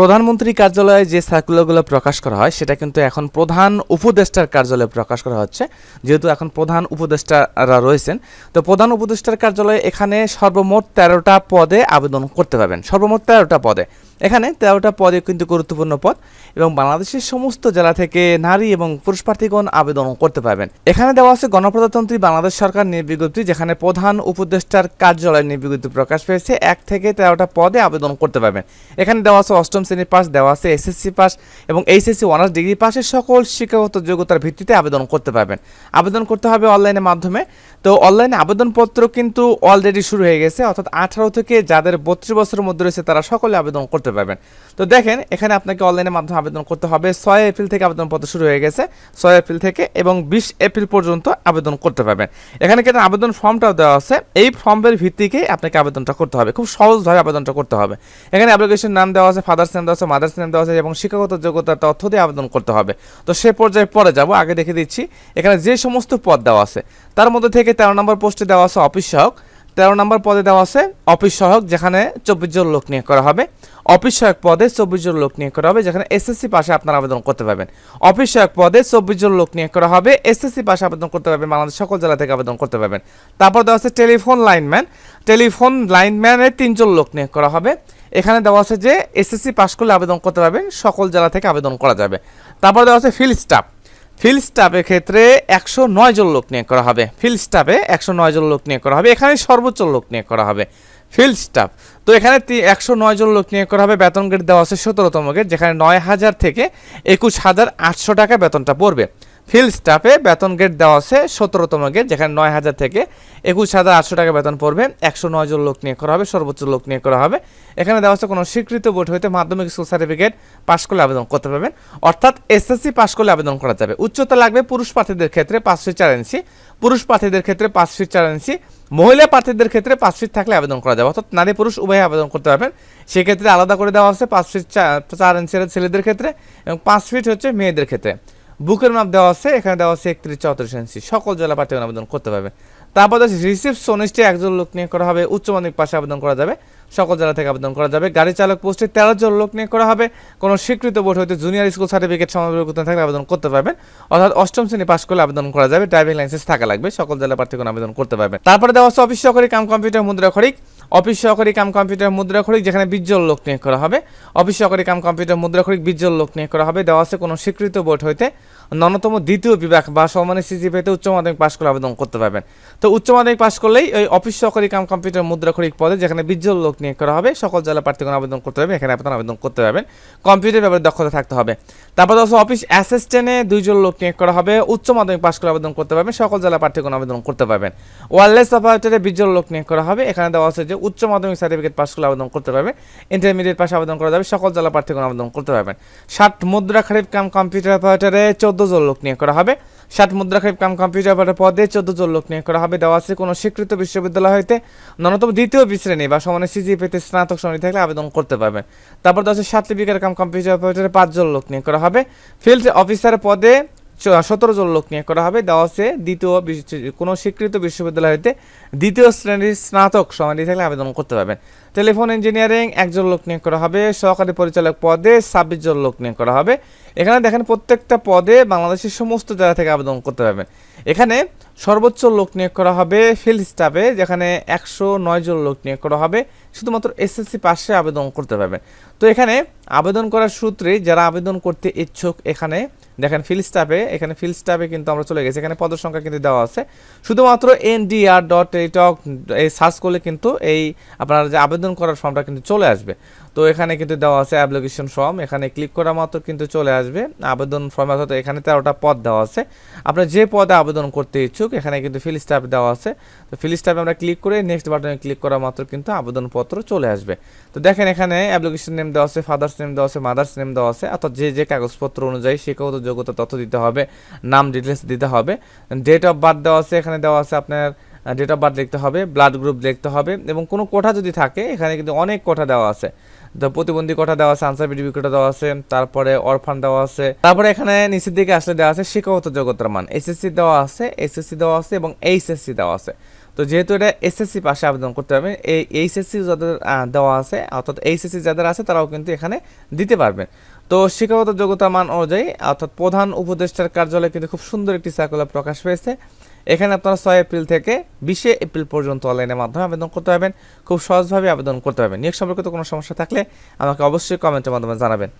প্রধানমন্ত্রী কার্যালয়ে যে সার্কুলারগুলো প্রকাশ করা হয়, সেটা কিন্তু এখন প্রধান উপদেষ্টার কার্যালয়ে প্রকাশ করা হচ্ছে। যেহেতু এখন প্রধান উপদেষ্টারা রয়েছেন, তো প্রধান উপদেষ্টার কার্যালয়ে এখানে সর্বমোট তেরোটা পদে আবেদন করতে পারবেন। সর্বমোট তেরোটা পদে। এখানে তেরোটা পদে কিন্তু গুরুত্বপূর্ণ পদ এবং বাংলাদেশের সমস্ত জেলা থেকে নারী এবং পুরুষ প্রার্থীগণ আবেদন করতে পারবেন। এখানে দেওয়া আছে গণপ্রজাতন্ত্রী বাংলাদেশ সরকার নির্বিজ্ঞপ্তি যেখানে প্রধান উপদেষ্টার কার্যালয় নির্বিজ্ঞপ্তি প্রকাশ পেয়েছে। এক থেকে তেরোটা পদে আবেদন করতে পারবেন। এখানে দেওয়া আছে অষ্টম শ্রেণির পাস, দেওয়া আছে এসএসসি পাস এবং এইচএসসি অনার্স ডিগ্রি পাসের সকল শিক্ষাগত যোগ্যতার ভিত্তিতে আবেদন করতে পারবেন। আবেদন করতে হবে অনলাইনের মাধ্যমে। তো অনলাইনে আবেদনপত্র কিন্তু অলরেডি শুরু হয়ে গেছে, অর্থাৎ আঠারো থেকে যাদের বত্রিশ বছরের মধ্যে রয়েছে তারা সকলে আবেদন করতে পারবেন। তো দেখেন, এখানে আপনাকে অনলাইনের মাধ্যমে আবেদন করতে হবে। ছয় এপ্রিল থেকে আবেদনপত্র শুরু হয়ে গেছে। ছয় এপ্রিল থেকে এবং বিশ এপ্রিল পর্যন্ত আবেদন করতে পারবেন। এখানে কিন্তু আবেদন ফর্মটাও দেওয়া আছে। এই ফর্মের ভিত্তিকে আপনাকে আবেদনটা করতে হবে। খুব সহজভাবে আবেদনটা করতে হবে। এখানে অ্যাপ্লিকেশন নাম দেওয়া আছে ফাদার্স নেম দেওয়া আছে মাদার্স নেম দেওয়া আছে এবং শিক্ষাগত যোগ্যতার তথ্য দিয়ে আবেদন করতে হবে। তো সে পর্যায়ে পরে যাব, আগে দেখে দিচ্ছি। এখানে যে সমস্ত পদ দেওয়া আছে, তার মধ্যে থেকে তেরো নম্বর পোস্টে দেওয়া আছে অফিস সহায়ক। তেরো নম্বর পদে দেওয়া আছে অফিস সহায়ক, যেখানে চব্বিশ জন লোক নিয়োগ করা হবে। অফিস সহায়ক পদে চব্বিশ জন লোক নিয়োগ করা হবে, যেখানে এসএসসি পাশে আপনারা আবেদন করতে পারবেন। অফিস সহায়ক পদে চব্বিশ জন লোক নিয়োগ করা হবে এসএসসি পাশে আবেদন করতে পারবেন বাংলাদেশ সকল জেলা থেকে আবেদন করতে পারবেন। তারপর দেওয়া আছে টেলিফোন লাইনম্যান। টেলিফোন লাইনম্যানের তিনজন লোক নিয়োগ করা হবে। এখানে দেওয়া আছে যে এসএসসি পাস করলে আবেদন করতে পারবেন, সকল জেলা থেকে আবেদন করা যাবে। তারপর দেওয়া আছে ফিল্ড স্টাফ। ফিল্ড স্টাফের ক্ষেত্রে একশো নয় জন লোক নিয়োগ করা হবে। ফিল্ড স্টাফে একশো নয় জন লোক নিয়োগ করা হবে। এখানে সর্বোচ্চ লোক নিয়োগ করা হবে। ফিল্ড স্টাফ তো এখানে একশো নয় জন লোক নিয়োগ করা হবে। বেতন গেট দেওয়া আছে সতেরোতম গেট, যেখানে নয় হাজার থেকে একুশ হাজার আটশো টাকা বেতনটা পড়বে। ফিল্ড স্টাফে বেতন গেট দেওয়া আছে, সতেরোতম গেট যেখানে নয় হাজার থেকে একুশ হাজার আটশো টাকা বেতন পড়বে। একশো নয় জন লোক নিয়োগ করা হবে, সর্বোচ্চ লোক নিয়োগ করা হবে। এখানে দেওয়া আছে কোনো স্বীকৃত বোর্ড হইতে মাধ্যমিক স্কুল সার্টিফিকেট পাস করলে আবেদন করতে পারবেন। অর্থাৎ এসএসসি পাস করলে আবেদন করা যাবে। উচ্চতা লাগবে পুরুষ প্রার্থীদের ক্ষেত্রে পাঁচ ফিট চার ইঞ্চি পুরুষ প্রার্থীদের ক্ষেত্রে পাঁচ ফিট চার ইঞ্চি মহিলা প্রার্থীদের ক্ষেত্রে পাঁচ ফিট থাকলে আবেদন করা যাবে। অর্থাৎ নারী পুরুষ উভয়ে আবেদন করতে পারবেন। সেক্ষেত্রে আলাদা করে দেওয়া আছে পাঁচ ফিট চার ইঞ্চি ছেলেদের ক্ষেত্রে এবং পাঁচ ফিট হচ্ছে মেয়েদের ক্ষেত্রে। বুকের মাপ দেওয়া আছে, এখানে দেওয়া আছে একত্রিশ চৌত্রিশ ইঞ্চি। সকল জেলা প্রার্থীগণ আবেদন করতে পারবে। তারপর রিসিপশনিস্টে একজন লোক নিয়ে করা হবে, উচ্চ মাধ্যমিক পাশে আবেদন করা যাবে। সকল জেলা থেকে আবেদন করা যাবে। গাড়ি চালক পোস্টে তেরো জন লোক নিয়ে করা হবে। কোনো স্বীকৃত বোর্ড হইতে জুনিয়র স্কুল সার্টিফিকেট সমাবেশ থাকলে আবেদন করতে পারবেন। অর্থাৎ অষ্টম শ্রেণি পাস করলে আবেদন করা যাবে। ড্রাইভিং লাইসেন্স থাকা লাগবে। সকল জেলা প্রার্থীগণ আবেদন করতে পারবেন। তারপরে দেওয়া হচ্ছে অফিস সহকারী কাম কম্পিউটার মুদ্রা খরিক অফিস সহকারী কাম কম্পিউটার মুদ্রা খরিক যেখানে বিজ্জল লোক নিয়োগ করা হবে। অফিস সহকারী কাম কম্পিউটার মুদ্রা খরিক বিজ্জল লোক নিয়োগ করা হবে। দেওয়া আছে কোনো স্বীকৃত বোর্ড হইতে ন্যূনতম দ্বিতীয় বিভাগ বা সমানের সিজি পেতে উচ্চ মাধ্যমিক পাস করে আবেদন করতে পারবেন। তো উচ্চ মাধ্যমিক পাশ করলেই ওই অফিস সহকারী কাম কম্পিউটার মুদ্রা খরিক পদে, যেখানে বিজ্জল লোক নিয়োগ করা হবে। সকল জেলা প্রার্থীগণ আবেদন করতে পারবেন, এখানে আপনারা আবেদন করতে পারবেন। কম্পিউটার ব্যাপারে দক্ষতা থাকতে হবে। তারপর আছে অফিস অ্যাসিস্ট্যান্টে দুইজন লোক নিয়োগ করা হবে। উচ্চ মাধ্যমিক পাস করে আবেদন করতে পারবেন, সকল জেলা প্রার্থীগণ আবেদন করতে পারবেন। ওয়ারলেস অপারেটরে বিজ্জল লোক নিয়োগ করা হবে। এখানে দেওয়া আছে যে উচ্চ মাধ্যমিক সার্টিফিকেট পাস করে আবেদন করতে পারবে ইন্টারমিডিয়েট পাশে আবেদন করা যাবে, সকল জেলা প্রার্থীগণ আবেদন করতে পারবেন। ষাট মুদ্রা খারিফ কাম কম্পিউটার অপারেটরে চোদ্দ জন লোক নিয়োগ করা হবে। ষাট মুদ্রা খারিফ কাম কম্পিউটার পাঠের পদে চোদ্দ জন লোক নিয়োগ করা হবে। দেওয়া আছে কোনো স্বীকৃত বিশ্ববিদ্যালয় হইতে ন্যূনতম দ্বিতীয় শ্রেণি বা সমানে সিজি পেতে স্নাতক শ্রেণি থাকলে আবেদন করতে পারবেন তারপর সাত লিপিকার কাম কম্পিউটার অপারেটরে পাঁচজন লোক নিয়োগ করা হবে। ফিল্ড অফিসার পদে সতেরো জন লোক নিয়োগ করা হবে। দেওয়া আছে দ্বিতীয় কোনো স্বীকৃত বিশ্ববিদ্যালয় হইতে দ্বিতীয় শ্রেণির স্নাতক সমাধি থাকলে আবেদন করতে পারবেন। টেলিফোন ইঞ্জিনিয়ারিং, একজন লোক নিয়োগ করা হবে। সহকারী পরিচালক পদে ছাব্বিশ জন লোক নিয়োগ করা হবে। এখানে দেখেন প্রত্যেকটা পদে বাংলাদেশের সমস্ত জায়গা থেকে আবেদন করতে পারবেন। এখানে সর্বোচ্চ লোক নিয়োগ করা হবে ফিল্ড স্টাফে, যেখানে একশো নয় জন লোক নিয়োগ করা হবে। শুধুমাত্র এসএসসি পাশে আবেদন করতে পারবেন। তো এখানে আবেদন করার সূত্রে যারা আবেদন করতে ইচ্ছুক এখানে দেখেন ফিল স্টাফে এখানে ফিল স্টাফে কিন্তু আমরা চলে গেছি। এখানে পদের সংখ্যা কিন্তু দেওয়া আছে। শুধুমাত্র এন এনডিআর ডট টেলিটক এই সার্চ করলে কিন্তু এই আপনার যে আবেদন করার ফর্মটা কিন্তু চলে আসবে। তো এখানে কিন্তু দেওয়া আছে অ্যাপ্লিকেশন ফর্ম এখানে ক্লিক করা মাত্র কিন্তু চলে আসবে। আবেদন ফর্ম অর্থাৎ এখানে তেরোটা পদ দেওয়া আছে। আপনার যে পদে আবেদন করতে ইচ্ছুক, এখানে কিন্তু ফিল স্টাফ দেওয়া আছে। তো ফিল আমরা ক্লিক করে নেক্সট বাটনে ক্লিক করা মাত্র কিন্তু আবেদনপত্র চলে আসবে। তো দেখেন এখানে অ্যাপ্লিকেশন নেম দেওয়া আছে ফাদার্স নেম দেওয়া আছে মাদার্স নেম দেওয়া আছে। অর্থাৎ যে যে কাগজপত্র অনুযায়ী শিক্ষাগত যোগ্যতা, তথ্য দিতে হবে, নাম ডিটেলস দিতে হবে। ডেট অফ বার্থ দেওয়া আছে, এখানে দেওয়া আছে আপনার ডেট অফ বার্থ লিখতে হবে ব্লাড গ্রুপ লিখতে হবে এবং কোনো কোঠা যদি থাকে, এখানে কিন্তু অনেক কোঠা দেওয়া আছে। তো প্রতিবন্ধী কোঠা দেওয়া আছে আনসার বিডিবি কোঠা দেওয়া আছে, তারপরে অরফান দেওয়া আছে, তারপরে এখানে নিচের দিকে আসলে দেওয়া আছে শিক্ষাগত যোগ্যতার মান। এসএসসি দেওয়া আছে এসএসসি দেওয়া আছে এবং এইচএসসি দেওয়া আছে। তো যেহেতু এটা এসএসসি পাশে আবেদন করতে পারবেন এই এইচএসসি যাদের দেওয়া আছে, অর্থাৎ এইচএসসি যাদের আছে তারাও কিন্তু এখানে দিতে পারবেন। তো শিক্ষাগত যোগ্যতা মান অনুযায়ী, অর্থাৎ প্রধান উপদেষ্টার কার্যালয়ে কিন্তু খুব সুন্দর একটি সার্কুলার প্রকাশ পেয়েছে। এখানে আপনারা ছয় এপ্রিল থেকে বিশে এপ্রিল পর্যন্ত অনলাইনের মাধ্যমে আবেদন করতে পারবেন। খুব সহজভাবে আবেদন করতে পারবেন। নিয়োগ সম্পর্কিত কোনো সমস্যা থাকলে আমাকে অবশ্যই কমেন্টের মাধ্যমে জানাবেন।